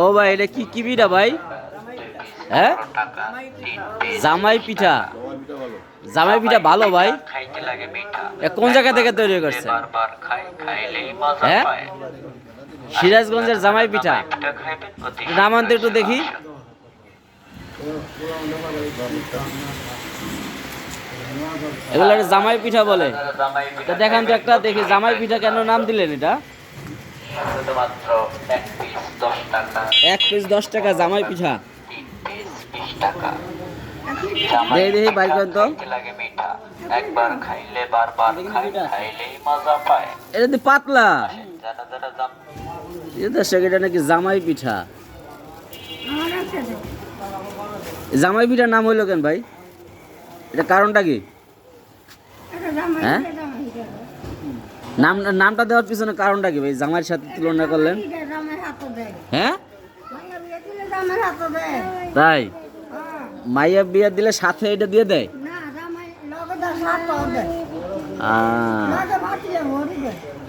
ও ভাই এটা কি কি পিঠা ভাই? হ্যাঁ? জামাই পিঠা। জামাই পিঠা ভালো ভাই। কোন জায়গা থেকে তৈরি করছে? হ্যাঁ? সিরাজগঞ্জের জামাই পিঠা। নাম আনতে একটু দেখি। এগুলো জামাই পিঠা বলে। দেখান তো একটা দেখি জামাই পিঠা কেন নাম দিলেন এটা? এক পিস দশ টাকা জামাই পিঠা। করেন তো একবার খাইলে বারবার খাই মজা পায় এটা তো পাতলা এটা সেটা নাকি জামাই পিঠা। জামাই পিঠার নাম হইল কেন ভাই? এটা কারণটা কি? হ্যাঁ? নাম নামটা দেওয়ার পিছনে কারণটা কি ভাই? জামাইয়ের সাথে তুলনা করলেন। হ্যাঁ? তাই? মাইয়া বিয়া দিলে সাথে এটা দিয়ে দেয়?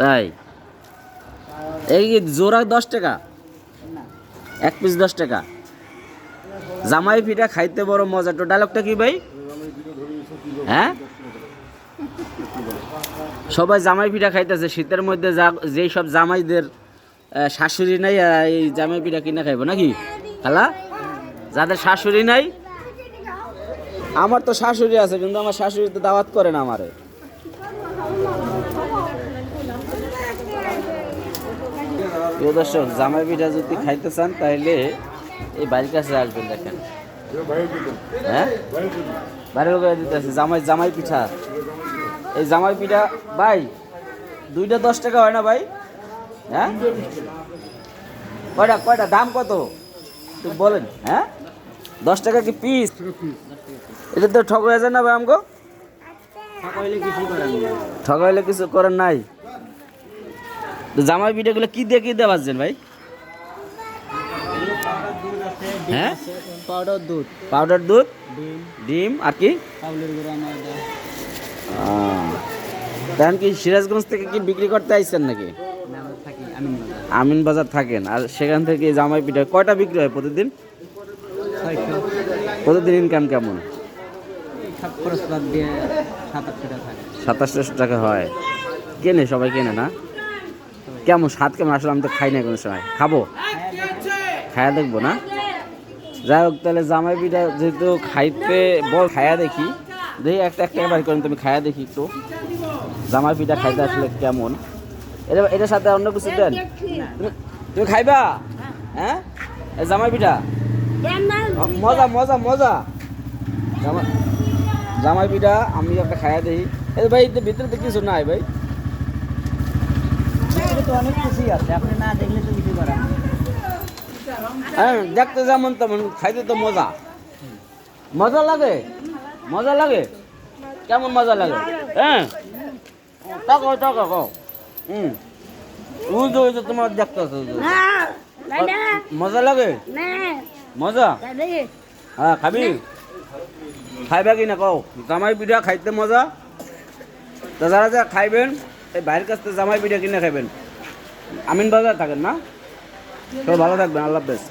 তাই? এই কি জোড়া দশ টাকা? এক পিস দশ টাকা। জামাই পিঠা খাইতে বড় মজা। তো ডায়লগটা কি ভাই? হ্যাঁ? সবাই জামাই পিঠা খাইতেছে। শীতের মধ্যে যেই সব জামাইদের শাশুড়ি নাই এই জামাই পিঠা কিনে খাইবো নাকি? খালা যাদের শাশুড়ি নাই? আমার তো শাশুড়ি আছে, কিন্তু আমার শাশুড়ি তো দাওয়াত করে না আমারে। প্রিয় দর্শক জামাই পিঠা যদি খাইতে চান তাহলে এই বাড়ির কাছে আসবেন দেখেন। হ্যাঁ? বাইরের করে দিতে আছে জামাই জামাই পিঠা। এই জামাই পিঠা, ভাই, দুইটা দশ টাকা হয় না ভাই? হ্যাঁ? কয়টা কয়টা, দাম কত? বলেন হ্যাঁ? দশ টাকা কি পিস এটা তো ঠক হয়ে যায় না ভাই আমগো? ঠকাইলে কিছু করার নাই। তো জামাই পিঠাগুলো কি দিয়ে কি দিয়ে বাজছেন ভাই? হ্যাঁ? পাউডার দুধ। পাউডার দুধ? ডিম। আর কি? তখন কি সিরাজগঞ্জ থেকে কি বিক্রি করতে আইছেন নাকি? আমি আমিন বাজার থাকেন আর সেখান থেকে জামাই পিঠা কয়টা বিক্রি হয় প্রতিদিন? প্রতিদিন ইনকাম কেমন? সাত আটশো টাকা সাতাশশো টাকা হয়। কেনে সবাই কেনে না? কেমন স্বাদ কেমন? আসলে আমি তো খাই না কোনো সময়। খাব? খায়া দেখব না? যাই হোক তাহলে জামাই পিঠা যেহেতু খাইতে বল খায়া দেখি। দেখি একটা একটা বার করেন তুমি খায়া দেখি একটু। জামাই পিঠা খাইতে আসলে কেমন? এটা এটার সাথে অন্য কিছু দেন? তুমি- তুমি খাইবা? হ্যাঁ? জামাই পিঠা? মজা মজা মজা। জামাই জামাই পিঠা আমি একটা খাইয়া দেখি। এই ভাই ভিতরে তো কিছু নাই ভাই। অনেক কিছুই আছে আপনি না দেখলে তো কিছু করার নেই। হ্যাঁ দেখতে যেমন তেমন খাইতে তো মজা। মজা লাগে? মজা লাগে? কেমন মজা লাগে? হ্যাঁ? টাকা টাকা কও। হুম। ওই যে তোমার দেখতে মজা লাগে? মজা? হ্যাঁ খাবি? খাইবা কি না কও? জামাই পিঠা খাইতে মজা। তা যারা যারা খাইবেন এই বাইরের কাছ থেকে জামাই পিঠা কিনে খাইবেন। আমিন বাজার থাকেন না? সব ভালো থাকবেন আল্লাহ হাফেজ।